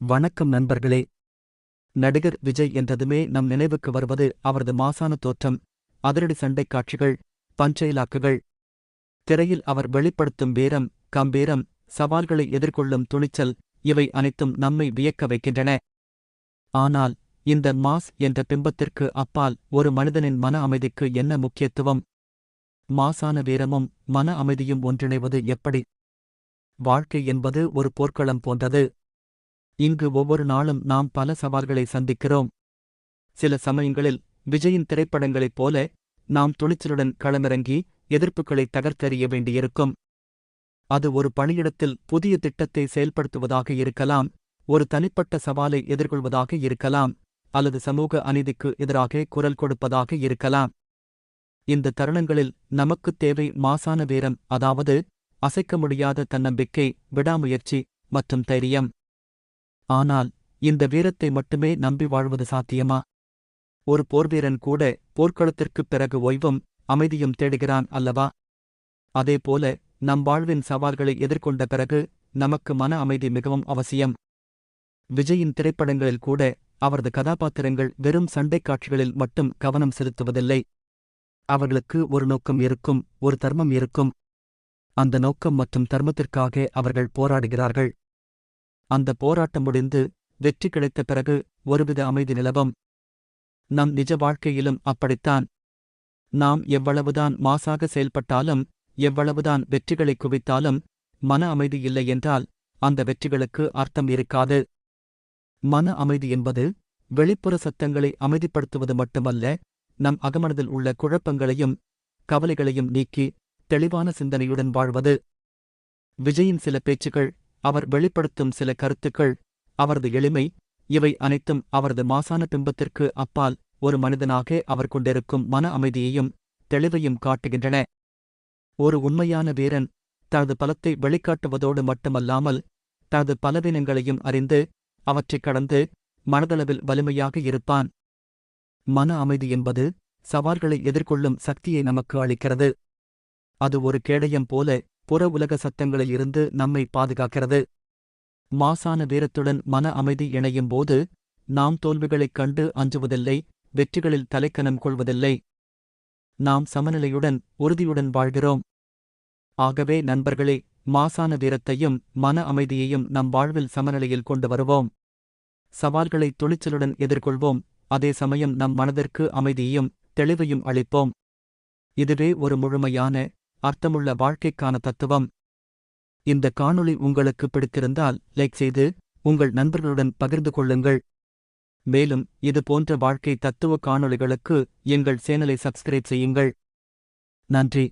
வணக்கம் நண்பர்களே. நடிகர் விஜய் என்றதுமே நம் நினைவுக்கு வருவது அவரது மாசான தோற்றம் அதிரடி சண்டைக் காட்சிகள் பஞ்சைலாக்குகள். திரையில் அவர் வெளிப்படுத்தும் வீரம் கம்பீரம் சவால்களை எதிர்கொள்ளும் துணிச்சல் இவை அனைத்தும் நம்மை வியக்க வைக்கின்றன. ஆனால் இந்த மாஸ் என்ற பிம்பத்திற்கு அப்பால் ஒரு மனிதனின் மன அமைதிக்கு என்ன முக்கியத்துவம்? மாசான வீரமும் மன அமைதியும் ஒன்றிணைவது எப்படி? வாழ்க்கை என்பது ஒரு போர்க்களம் போன்றது. இங்கு ஒவ்வொரு நாளும் நாம் பல சவால்களை சந்திக்கிறோம். சில சமயங்களில் விஜயின் திரைப்படங்களைப் போல நாம் துணிச்சலுடன் களமிறங்கி எதிர்ப்புகளை தகர்த்தெறிய வேண்டியிருக்கும். அது ஒரு பணியிடத்தில் புதிய திட்டத்தை செயல்படுத்துவதாக இருக்கலாம் ஒரு தனிப்பட்ட சவாலை எதிர்கொள்வதாக இருக்கலாம் அல்லது சமூக அநீதிக்கு எதிராக குரல் கொடுப்பதாக இருக்கலாம். இந்த தருணங்களில் நமக்குத் தேவை மாசான வீரம் அதாவது அசைக்க முடியாத தன்னம்பிக்கை விடாமுயற்சி மற்றும் தைரியம். ஆனால் இந்த வீரத்தை மட்டுமே நம்பி வாழ்வது சாத்தியமா? ஒரு போர்வீரன் கூட போர்க்களத்திற்குப் பிறகு ஓய்வும் அமைதியும் தேடுகிறான் அல்லவா? அதேபோல நம் வாழ்வின் சவால்களை எதிர்கொண்ட பிறகு நமக்கு மன அமைதி மிகவும் அவசியம். விஜயின் திரைப்படங்களில் கூட அவரது கதாபாத்திரங்கள் வெறும் சண்டைக் காட்சிகளில் மட்டும் கவனம் செலுத்துவதில்லை. அவர்களுக்கு ஒரு நோக்கம் இருக்கும் ஒரு தர்மம் இருக்கும். அந்த நோக்கம் மற்றும் தர்மத்திற்காக அவர்கள் போராடுகிறார்கள். அந்த போராட்டம் முடிந்து வெற்றி கிடைத்த பிறகு ஒருவித அமைதி நிலவும். நம் நிஜ வாழ்க்கையிலும் அப்படித்தான். நாம் எவ்வளவுதான் மாசாக செயல்பட்டாலும் எவ்வளவுதான் வெற்றிகளை குவித்தாலும் மன அமைதி இல்லை என்றால் அந்த வெற்றிகளுக்கு அர்த்தம் இருக்காது. மன அமைதி என்பது வெளிப்புற சத்தங்களை அமைதிப்படுத்துவது மட்டுமல்ல நம் அகமனதில் உள்ள குழப்பங்களையும் கவலைகளையும் நீக்கி தெளிவான சிந்தனையுடன் வாழ்வது. விஜயின் சில பேச்சுகள் அவர் வெளிப்படுத்தும் சில கருத்துக்கள் அவரது எளிமை இவை அனைத்தும் அவரது மாசான பிம்பத்திற்கு அப்பால் ஒரு மனிதனாக அவர் கொண்டிருக்கும் மன அமைதியையும் தெளிவையும் காட்டுகின்றன. ஒரு உண்மையான வீரன் தனது பலத்தை வெளிக்காட்டுவதோடு மட்டுமல்லாமல் தனது பலவீனங்களையும் அறிந்து அவற்றைக் கடந்து மனதளவில் வலிமையாக இருப்பான். மன அமைதி என்பது சவால்களை எதிர்கொள்ளும் சக்தியை நமக்கு அளிக்கிறது. அது ஒரு கேடயம் போல புற உலக சத்தங்களில் இருந்து நம்மை பாதுகாக்கிறது. மாசான வீரத்துடன் மன அமைதி இணையும் போது நாம் தோல்விகளைக் கண்டு அஞ்சுவதில்லை வெற்றிகளில் தலைக்கனம் கொள்வதில்லை. நாம் சமநிலையுடன் உறுதியுடன் வாழ்கிறோம். ஆகவே நண்பர்களே மாசான வீரத்தையும் மன அமைதியையும் நம் வாழ்வில் சமநிலையில் கொண்டு வருவோம். சவால்களை துணிச்சலுடன் எதிர்கொள்வோம். அதே சமயம் நம் மனதிற்கு அமைதியையும் தெளிவையும் அளிப்போம். இதுவே ஒரு முழுமையான அர்த்தமுள்ள வாழ்க்கைக்கான தத்துவம். இந்த காணொளி உங்களுக்கு பிடித்திருந்தால் லைக் செய்து உங்கள் நண்பர்களுடன் பகிர்ந்து கொள்ளுங்கள். மேலும் இது போன்ற வாழ்க்கை தத்துவ காணொளிகளுக்கு எங்கள் சேனலை சப்ஸ்கிரைப் செய்யுங்கள். நன்றி.